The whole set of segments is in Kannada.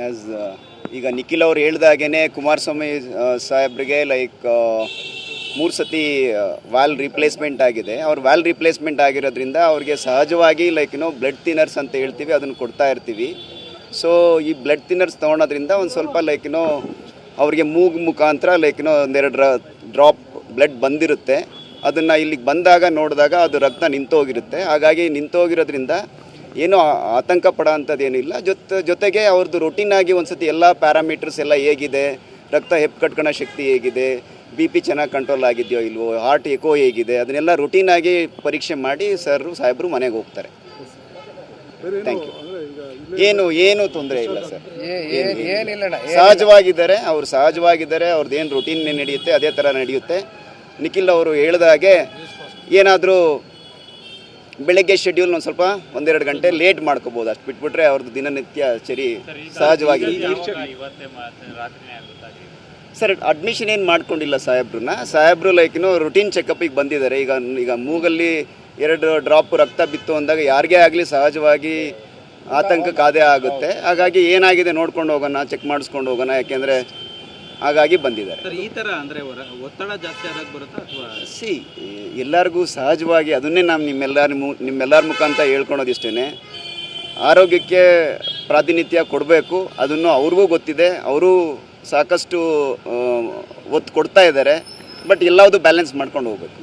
ಆ್ಯಸ್ ಈಗ ನಿಖಿಲ್ ಅವ್ರು ಹೇಳ್ದಾಗೇ ಕುಮಾರಸ್ವಾಮಿ ಸಾಹೇಬ್ರಿಗೆ ಲೈಕ್ ಮೂರು ಸತಿ ವ್ಯಾಲ್ ರಿಪ್ಲೇಸ್ಮೆಂಟ್ ಆಗಿದೆ. ಅವ್ರ ವ್ಯಾಲ್ ರಿಪ್ಲೇಸ್ಮೆಂಟ್ ಆಗಿರೋದ್ರಿಂದ ಅವ್ರಿಗೆ ಸಹಜವಾಗಿ ಲೈಕ್ ಏನೋ ಬ್ಲಡ್ ತಿನ್ನರ್ಸ್ ಅಂತ ಹೇಳ್ತೀವಿ, ಅದನ್ನು ಕೊಡ್ತಾ ಇರ್ತೀವಿ. ಸೊ ಈ ಬ್ಲಡ್ ತಿನ್ನರ್ಸ್ ತೊಗೊಳೋದ್ರಿಂದ ಒಂದು ಸ್ವಲ್ಪ ಲೈಕ್ ನೋ ಅವ್ರಿಗೆ ಮೂಗು ಮುಖಾಂತರ ಲೈಕ್ ನೋ ಒಂದೆರಡು ಡ್ರಾಪ್ ಬ್ಲಡ್ ಬಂದಿರುತ್ತೆ. ಅದನ್ನು ಇಲ್ಲಿಗೆ ಬಂದಾಗ, ನೋಡಿದಾಗ ಅದು ರಕ್ತ ನಿಂತೋಗಿರುತ್ತೆ. ಹಾಗಾಗಿ ನಿಂತೋಗಿರೋದ್ರಿಂದ ಏನೂ ಆತಂಕ ಪಡೋ ಅಂಥದ್ದೇನಿಲ್ಲ ಜೊತೆ ಜೊತೆಗೆ ಅವ್ರದ್ದು ರೊಟೀನ್ ಆಗಿ ಒಂದು ಸತಿ ಎಲ್ಲ ಪ್ಯಾರಾಮೀಟರ್ಸ್ ಎಲ್ಲ ಹೇಗಿದೆ ರಕ್ತ ಹೆಪ್ಪು ಕಟ್ಕೊಳ್ಳೋ ಶಕ್ತಿ ಹೇಗಿದೆ ಬಿ ಪಿ ಚೆನ್ನಾಗಿ ಕಂಟ್ರೋಲ್ ಆಗಿದೆಯೋ ಇಲ್ವೋ ಹಾರ್ಟ್ ಎಕೋ ಹೇಗಿದೆ ಅದನ್ನೆಲ್ಲ ರೊಟೀನ್ ಆಗಿ ಪರೀಕ್ಷೆ ಮಾಡಿ ಸರ್ ಸಾಹೇಬರು ಮನೆಗೆ ಹೋಗ್ತಾರೆ. ಥ್ಯಾಂಕ್ ಯು ಏನು ಏನು ತೊಂದರೆ ಇಲ್ಲ ಸರ್ ಸಹಜವಾಗಿದ್ದಾರೆ ಅವ್ರು ಸಹಜವಾಗಿದ್ದಾರೆ ಅವ್ರದ್ದು ಏನು ರೊಟೀನ್ ನಡೆಯುತ್ತೆ ಅದೇ ಥರ ನಡೆಯುತ್ತೆ. ನಿಖಿಲ್ ಅವರು ಹೇಳಿದಾಗೆ ಏನಾದರೂ ಬೆಳಗ್ಗೆ ಶೆಡ್ಯೂಲ್ ಒಂದು ಸ್ವಲ್ಪ ಒಂದೆರಡು ಗಂಟೆ ಲೇಟ್ ಮಾಡ್ಕೋಬೋದು. ಅಷ್ಟು ಬಿಟ್ಬಿಟ್ರೆ ಅವ್ರದ್ದು ದಿನನಿತ್ಯ ಸರಿ ಸಹಜವಾಗಿ ಸರ್ ಅಡ್ಮಿಷನ್ ಏನು ಮಾಡ್ಕೊಂಡಿಲ್ಲ ಸಾಹೇಬ್ರನ್ನ. ಸಾಹೇಬ್ರು ಲೈಕ್ ಏನೋ ರುಟೀನ್ ಚೆಕಪ್ಪಿಗೆ ಬಂದಿದ್ದಾರೆ. ಈಗ ಈಗ ಮೂಗಲ್ಲಿ ಎರಡು ಡ್ರಾಪ್ ರಕ್ತ ಬಿತ್ತು ಅಂದಾಗ ಯಾರಿಗೇ ಆಗಲಿ ಸಹಜವಾಗಿ ಆತಂಕ ಅದೇ ಆಗುತ್ತೆ. ಹಾಗಾಗಿ ಏನಾಗಿದೆ ನೋಡ್ಕೊಂಡು ಹೋಗೋಣ ಚೆಕ್ ಮಾಡಿಸ್ಕೊಂಡು ಹೋಗೋಣ. ಯಾಕೆಂದರೆ ಹಾಗಾಗಿ ಬಂದಿದ್ದಾರೆ. ಸರ್ ಈ ತರ ಅಂದ್ರೆ ಒತ್ತಡ ಜಾಸ್ತಿ ಆದಾಗ ಬರುತ್ತಾ ಅಥವಾ? ಸಿ ಎಲ್ಲರಿಗೂ ಸಹಜವಾಗಿ ಅದನ್ನೇ ನಾವು ನಿಮ್ಮೆಲ್ಲರ ಮು ನಿಮ್ಮೆಲ್ಲರ ಮುಖಾಂತರ ಹೇಳ್ಕೊಳೋದಿಷ್ಟೇ ಆರೋಗ್ಯಕ್ಕೆ ಪ್ರಾತಿನಿಧ್ಯ ಕೊಡಬೇಕು ಅದನ್ನು ಅವ್ರಿಗೂ ಗೊತ್ತಿದೆ ಅವರು ಸಾಕಷ್ಟು ಒತ್ತು ಕೊಡ್ತಾ ಇದ್ದಾರೆ ಬಟ್ ಎಲ್ಲವುದು ಬ್ಯಾಲೆನ್ಸ್ ಮಾಡ್ಕೊಂಡು ಹೋಗ್ಬೇಕು.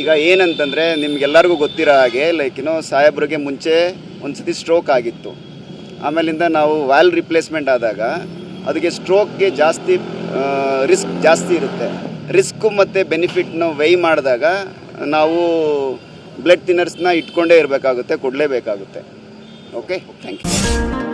ಈಗ ಏನಂತಂದರೆ ನಿಮ್ಗೆಲ್ಲರಿಗೂ ಗೊತ್ತಿರೋ ಹಾಗೆ ಲೈಕ್ ಏನೋ ಸಾಹೇಬ್ರಿಗೆ ಮುಂಚೆ ಒಂದು ಸತಿ ಸ್ಟ್ರೋಕ್ ಆಗಿತ್ತು. ಆಮೇಲಿಂದ ನಾವು ವ್ಯಾಲ್ ರಿಪ್ಲೇಸ್ಮೆಂಟ್ ಆದಾಗ ಅದಕ್ಕೆ ಸ್ಟ್ರೋಕ್ಗೆ ಜಾಸ್ತಿ ರಿಸ್ಕ್ ಜಾಸ್ತಿ ಇರುತ್ತೆ. ರಿಸ್ಕು ಮತ್ತು ಬೆನಿಫಿಟ್ನ ವೈ ಮಾಡಿದಾಗ ನಾವು ಬ್ಲಡ್ ಥಿನ್ನರ್ಸ್ನ ಇಟ್ಕೊಂಡೇ ಇರಬೇಕಾಗುತ್ತೆ, ಕೊಡಲೇಬೇಕಾಗುತ್ತೆ. Okay thank you